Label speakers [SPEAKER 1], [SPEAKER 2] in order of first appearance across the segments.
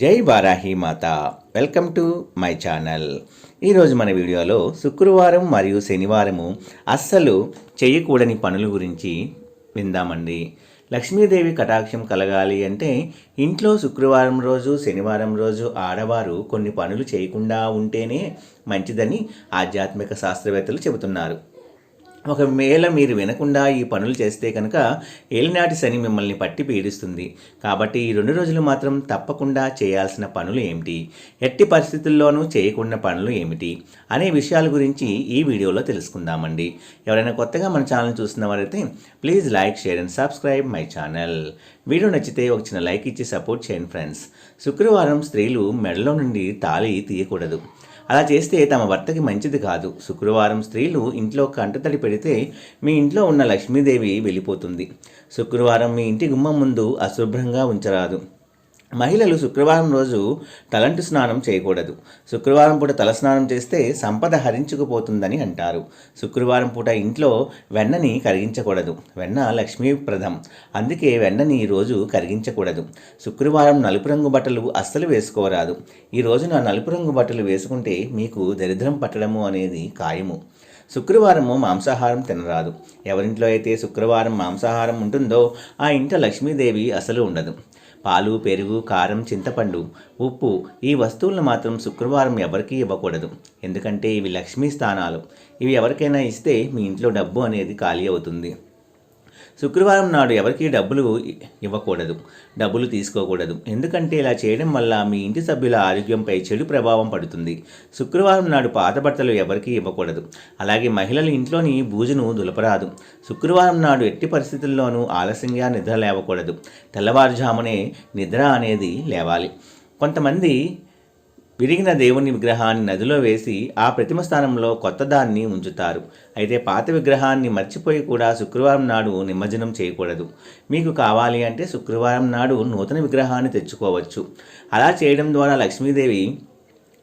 [SPEAKER 1] జై వారాహి మాత. Welcome to my channel. ఈరోజు మన వీడియోలో శుక్రవారం మరియు శనివారము అస్సలు చేయకూడని పనుల గురించి విందామండి. లక్ష్మీదేవి కటాక్షం కలగాలి అంటే ఇంట్లో శుక్రవారం రోజు శనివారం రోజు ఆడవారు కొన్ని పనులు చేయకుండా ఉంటేనే మంచిదని ఆధ్యాత్మిక శాస్త్రవేత్తలు చెబుతున్నారు. ఒకవేళ మీరు వినకుండా ఈ పనులు చేస్తే కనుక ఏలినాటి శని మిమ్మల్ని పట్టి పీడిస్తుంది. కాబట్టి ఈ రెండు రోజులు మాత్రం తప్పకుండా చేయాల్సిన పనులు ఏమిటి? ఎట్టి పరిస్థితుల్లోనూ చేయకుండా పనులు ఏమిటి? అనే విషయాల గురించి ఈ వీడియోలో తెలుసుకుందామండి. ఎవరైనా కొత్తగా మన ఛానల్ చూస్తున్న వారైతే please like share and subscribe my channel. Video నచ్చితే ఒక చిన్న లైక్ ఇచ్చి సపోర్ట్ చేయండి ఫ్రెండ్స్. శుక్రవారం స్త్రీలు మెడలో నుండి తాళి తీయకూడదు. అలా చేస్తే తమ భర్తకి మంచిది కాదు. శుక్రవారం స్త్రీలు ఇంట్లో కంటతడి పెడితే మీ ఇంట్లో ఉన్న లక్ష్మీదేవి వెళ్ళిపోతుంది. శుక్రవారం మీ ఇంటి గుమ్మం ముందు అశుభ్రంగా ఉంచరాదు. మహిళలు శుక్రవారం రోజు తలంటు స్నానం చేయకూడదు. శుక్రవారం పూట తల స్నానం చేస్తే సంపద హరించుకుపోతుందని అంటారు. శుక్రవారం పూట ఇంట్లో వెన్నని కరిగించకూడదు. వెన్న లక్ష్మీప్రదం అందుకే వెన్నని రోజు కరిగించకూడదు. శుక్రవారం నలుపు రంగు బట్టలు అస్సలు వేసుకోరాదు. ఈ రోజున నలుపు రంగు బట్టలు వేసుకుంటే మీకు దరిద్రం పట్టడము అనేది ఖాయము. శుక్రవారము మాంసాహారం తినరాదు. ఎవరింట్లో అయితే శుక్రవారం మాంసాహారం ఉంటుందో ఆ ఇంట లక్ష్మీదేవి అసలు ఉండదు. పాలు పెరుగు కారం చింతపండు ఉప్పు ఈ వస్తువులను మాత్రం శుక్రవారం ఎవరికీ ఇవ్వకూడదు. ఎందుకంటే ఇవి లక్ష్మీ స్థానాలు. ఇవి ఎవరికైనా ఇస్తే మీ ఇంట్లో డబ్బు అనేది ఖాళీ అవుతుంది. శుక్రవారం నాడు ఎవరికీ డబ్బులు ఇవ్వకూడదు. డబ్బులు తీసుకోకూడదు. ఎందుకంటే ఇలా చేయడం వల్ల మీ ఇంటి సభ్యుల ఆరోగ్యంపై చెడు ప్రభావం పడుతుంది. శుక్రవారం నాడు పాత బట్టలు ఎవరికీ ఇవ్వకూడదు. అలాగే మహిళలు ఇంట్లోని బూజును దులపరాదు. శుక్రవారం నాడు ఎట్టి పరిస్థితుల్లోనూ ఆలస్యంగా నిద్ర లేవకూడదు. తెల్లవారుజామునే నిద్ర అనేది లేవాలి. కొంతమంది విరిగిన దేవుని విగ్రహాన్ని నదిలో వేసి ఆ ప్రతిమ స్థానంలో కొత్తదాన్ని ఉంచుతారు. అయితే పాత విగ్రహాన్ని మర్చిపోయి కూడా శుక్రవారం నాడు నిమజ్జనం చేయకూడదు. మీకు కావాలి అంటే శుక్రవారం నాడు నూతన విగ్రహాన్ని తెచ్చుకోవచ్చు. అలా చేయడం ద్వారా లక్ష్మీదేవి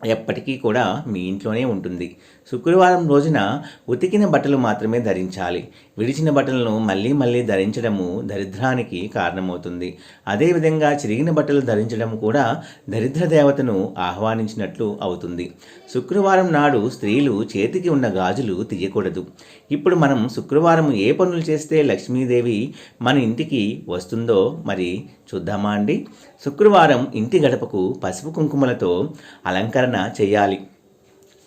[SPEAKER 1] ఎప్పటికీ కూడా మీ ఇంట్లోనే ఉంటుంది. శుక్రవారం రోజున ఉతికిన బట్టలు మాత్రమే ధరించాలి. విడిచిన బట్టలను మళ్ళీ మళ్ళీ ధరించడము దరిద్రానికి కారణమవుతుంది. అదేవిధంగా చిరిగిన బట్టలు ధరించడం కూడా దరిద్ర దేవతను ఆహ్వానించినట్లు అవుతుంది. శుక్రవారం నాడు స్త్రీలు చేతికి ఉన్న గాజులు తీయకూడదు. ఇప్పుడు మనం శుక్రవారం ఏ పనులు చేస్తే లక్ష్మీదేవి మన ఇంటికి వస్తుందో మరి చూద్దామా అండి? శుక్రవారం ఇంటి గడపకు పసుపు కుంకుమలతో అలంకరణ చేయాలి.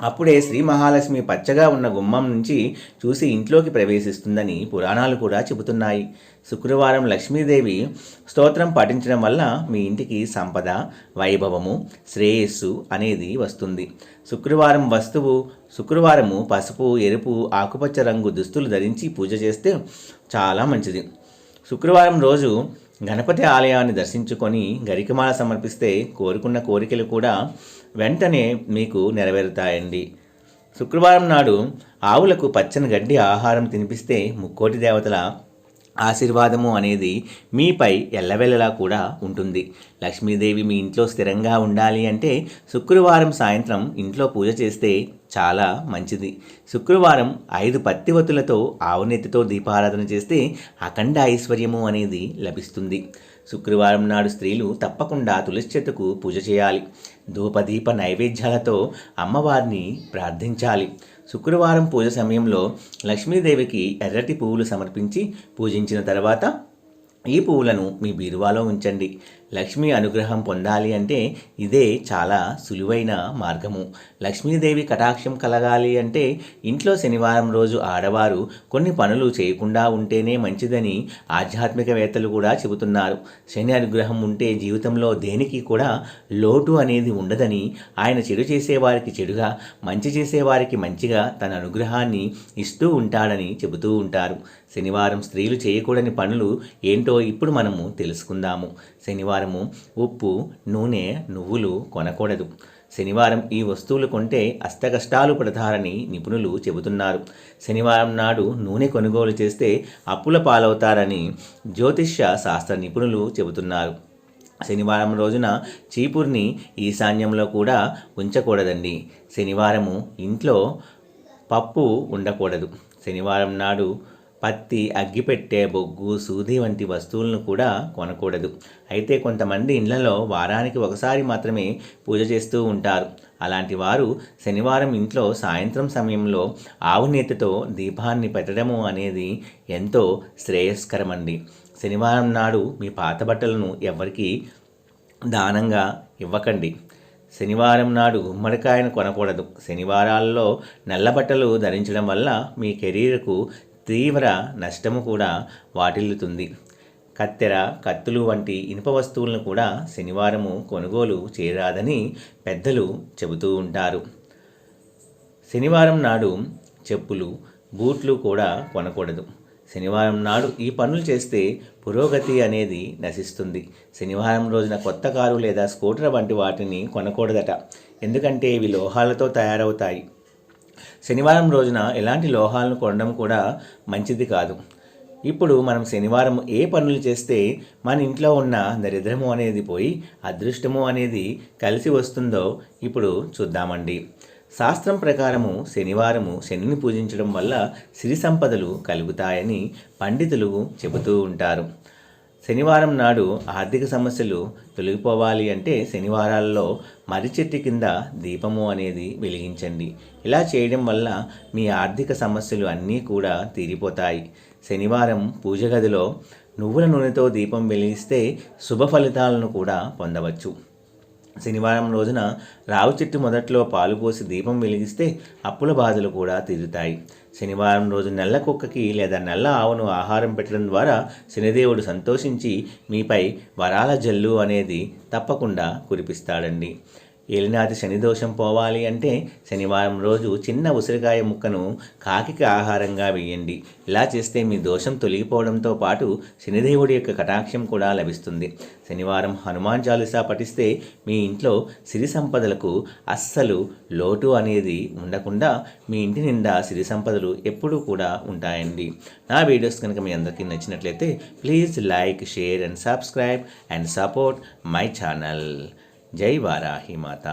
[SPEAKER 1] అప్పుడే శ్రీ మహాలక్ష్మి పచ్చగా ఉన్న గుమ్మం నుంచి చూసి ఇంట్లోకి ప్రవేశిస్తుందని పురాణాలు కూడా చెబుతున్నాయి. శుక్రవారం లక్ష్మీదేవి స్తోత్రం పఠించడం వల్ల మీ ఇంటికి సంపద వైభవము శ్రేయస్సు అనేది వస్తుంది. శుక్రవారం వస్తువు శుక్రవారము పసుపు ఎరుపు ఆకుపచ్చ రంగు దుస్తులు ధరించి పూజ చేస్తే చాలా మంచిది. శుక్రవారం రోజు గణపతి ఆలయాన్ని దర్శించుకొని గరికమాల సమర్పిస్తే కోరుకున్న కోరికలు కూడా వెంటనే మీకు నెరవేరుతాయండి. శుక్రవారం నాడు ఆవులకు పచ్చని గడ్డి ఆహారం తినిపిస్తే ముక్కోటి దేవతల ఆశీర్వాదము అనేది మీపై ఎల్లవెల్లలా కూడా ఉంటుంది. లక్ష్మీదేవి మీ ఇంట్లో స్థిరంగా ఉండాలి అంటే శుక్రవారం సాయంత్రం ఇంట్లో పూజ చేస్తే చాలా మంచిది. శుక్రవారం ఐదు పత్తివతులతో ఆవునెత్తితో దీపారాధన చేస్తే అఖండ ఐశ్వర్యము అనేది లభిస్తుంది. శుక్రవారం నాడు స్త్రీలు తప్పకుండా తులసి చెట్టుకు పూజ చేయాలి. ధూపదీప నైవేద్యాలతో అమ్మవారిని ప్రార్థించాలి. శుక్రవారం పూజ సమయంలో లక్ష్మీదేవికి ఎర్రటి పువ్వులు సమర్పించి పూజించిన తర్వాత ఈ పువ్వులను మీ బీరువాలో ఉంచండి. లక్ష్మీ అనుగ్రహం పొందాలి అంటే ఇదే చాలా సులువైన మార్గము. లక్ష్మీదేవి కటాక్షం కలగాలి అంటే ఇంట్లో శనివారం రోజు ఆడవారు కొన్ని పనులు చేయకుండా ఉంటేనే మంచిదని ఆధ్యాత్మికవేత్తలు కూడా చెబుతున్నారు. శని అనుగ్రహం ఉంటే జీవితంలో దేనికి కూడా లోటు అనేది ఉండదని ఆయన చెడు చేసేవారికి చెడుగా మంచి చేసేవారికి మంచిగా తన అనుగ్రహాన్ని ఇస్తూ ఉంటాడని చెబుతూ ఉంటారు. శనివారం స్త్రీలు చేయకూడని పనులు ఏంటో ఇప్పుడు మనము తెలుసుకుందాము. శనివారం శనివారము ఉప్పు నూనె నువ్వులు కొనకూడదు. శనివారం ఈ వస్తువులు కొంటే అష్టకష్టాలు పడతారని నిపుణులు చెబుతున్నారు. శనివారం నాడు నూనె కొనుగోలు చేస్తే అప్పుల పాలవుతారని జ్యోతిష్య శాస్త్ర నిపుణులు చెబుతున్నారు. శనివారం రోజున చీపుర్ని ఈశాన్యంలో కూడా ఉంచకూడదండి. శనివారము ఇంట్లో పప్పు ఉండకూడదు. శనివారం నాడు పత్తి అగ్గిపెట్టె బొగ్గు సూది వంటి వస్తువులను కూడా కొనకూడదు. అయితే కొంతమంది ఇండ్లలో వారానికి ఒకసారి మాత్రమే పూజ చేస్తూ ఉంటారు. అలాంటి వారు శనివారం ఇంట్లో సాయంత్రం సమయంలో ఆవు నేతితో దీపాన్ని పెట్టడము అనేది ఎంతో శ్రేయస్కరమండి. శనివారం నాడు మీ పాత బట్టలను ఎవరికి దానంగా ఇవ్వకండి. శనివారం నాడు గుమ్మడికాయను కొనకూడదు. శనివారాల్లో నల్ల బట్టలు ధరించడం వల్ల మీ కెరీర్కు తీవ్ర నష్టము కూడా వాటిల్లుతుంది. కత్తెర కత్తులు వంటి ఇనుప వస్తువులను కూడా శనివారము కొనుగోలు చేయరాదని పెద్దలు చెబుతూ ఉంటారు. శనివారం నాడు చెప్పులు బూట్లు కూడా కొనకూడదు. శనివారం నాడు ఈ పనులు చేస్తే పురోగతి అనేది నశిస్తుంది. శనివారం రోజున కొత్త కారు లేదా స్కూటర్ వంటి వాటిని కొనకూడదట. ఎందుకంటే ఇవి లోహాలతో తయారవుతాయి. శనివారం రోజున ఎలాంటి లోహాలను కొనడం కూడా మంచిది కాదు. ఇప్పుడు మనం శనివారం ఏ పనులు చేస్తే మన ఇంట్లో ఉన్న దరిద్రము అనేది పోయి అదృష్టము అనేది కలిసి వస్తుందో ఇప్పుడు చూద్దామండి. శాస్త్రం ప్రకారము శనివారము శనిని పూజించడం వల్ల సిరి సంపదలు కలుగుతాయని పండితులు చెబుతూ ఉంటారు. శనివారం నాడు ఆర్థిక సమస్యలు తొలగిపోవాలి అంటే శనివారాల్లో మర్రి చెట్టు కింద దీపము అనేది వెలిగించండి. ఇలా చేయడం వల్ల మీ ఆర్థిక సమస్యలు అన్నీ కూడా తీరిపోతాయి. శనివారం పూజ గదిలో నువ్వుల నూనెతో దీపం వెలిగిస్తే శుభ ఫలితాలను కూడా పొందవచ్చు. శనివారం రోజున రావు చెట్టు మొదట్లో పాలు పోసి దీపం వెలిగిస్తే అప్పుల బాధలు కూడా తీరుతాయి. శనివారం రోజు నల్ల కుక్కకి లేదా నల్ల ఆవును ఆహారం పెట్టడం ద్వారా శనిదేవుడు సంతోషించి మీపై వరాల జల్లు అనేది తప్పకుండా కురిపిస్తాడండి. ఏలినాటి శని దోషం పోవాలి అంటే శనివారం రోజు చిన్న ఉసిరికాయ ముక్కను కాకికి ఆహారంగా వేయండి. ఇలా చేస్తే మీ దోషం తొలగిపోవడంతో పాటు శనిదేవుడి యొక్క కటాక్షం కూడా లభిస్తుంది. శనివారం హనుమాన్ చాలీసా పఠిస్తే మీ ఇంట్లో సిరి సంపదలకు అస్సలు లోటు అనేది ఉండకుండా మీ ఇంటి నిండా సిరి సంపదలు ఎప్పుడూ కూడా ఉంటాయండి. నా వీడియోస్ కనుక మీ అందరికీ నచ్చినట్లయితే please like share and subscribe and support my channel. జై వారాహి మాత